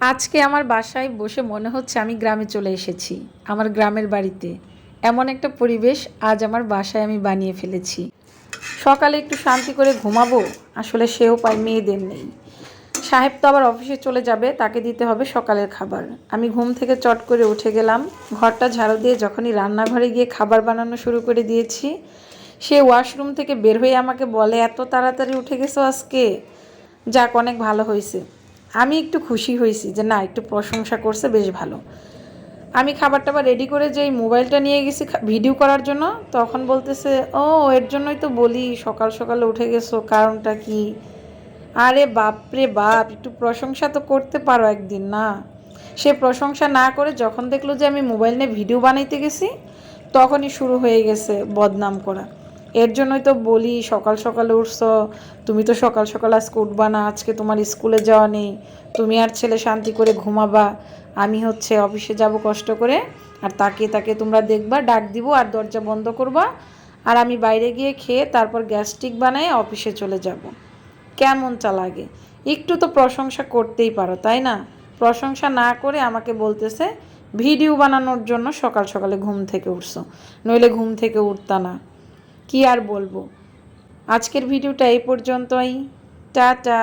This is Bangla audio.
আজকে আমার বাসায় বসে মনে হচ্ছে আমি গ্রামে চলে এসেছি, আমার গ্রামের বাড়িতে। এমন একটা পরিবেশ আজ আমার বাসায় আমি বানিয়ে ফেলেছি। সকালে একটু শান্তি করে ঘুমাবো, আসলে সেও পায় মেয়েদের নেই। সাহেব তো আবার অফিসে চলে যাবে, তাকে দিতে হবে সকালের খাবার। আমি ঘুম থেকে চট করে উঠে গেলাম, ঘরটা ঝাড়ু দিয়ে যখনই রান্নাঘরে গিয়ে খাবার বানানো শুরু করে দিয়েছি, সে ওয়াশরুম থেকে বের হয়ে আমাকে বলে, এত তাড়াতাড়ি উঠে গেছো আজকে? যাক, অনেক ভালো হয়েছে। আমি একটু খুশি হয়েছি যে না, একটু প্রশংসা করছে, বেশ ভালো। আমি খাবার টাবার রেডি করে যেই মোবাইলটা নিয়ে গেছি ভিডিও করার জন্য, তখন বলতেছে, ও, এর জন্যই তো বলি, সকাল সকালে উঠে গেছো, কারণটা কি? আরে বাপরে বাপ, একটু প্রশংসা তো করতে পারো একদিন, না? সে প্রশংসা না করে যখন দেখল যে আমি মোবাইল নিয়ে ভিডিও বানাইতে গেছি, তখনই শুরু হয়ে গেছে বদনাম করা। এর জন্যই তো বলি, সকাল সকালে উঠছ, তুমি তো সকাল সকাল আজকে উঠবা না, আজকে তোমার স্কুলে যাওয়া নেই, তুমি আর ছেলে শান্তি করে ঘুমাবা। আমি হচ্ছে অফিসে যাব কষ্ট করে, আর তাকে তাকে তোমরা দেখবা, ডাক দিব আর দরজা বন্ধ করবা, আর আমি বাইরে গিয়ে খেয়ে তারপর গ্যাস্ট্রিক বানায় অফিসে চলে যাব। কেমনটা লাগে? একটু তো প্রশংসা করতেই পারো, তাই না? প্রশংসা না করে আমাকে বলতেছে, ভিডিও বানানোর জন্য সকাল সকালে ঘুম থেকে উঠছো, নইলে ঘুম থেকে উঠতা না। কি আর বলব? আজকের ভিডিওটা এই পর্যন্তই। টাটা!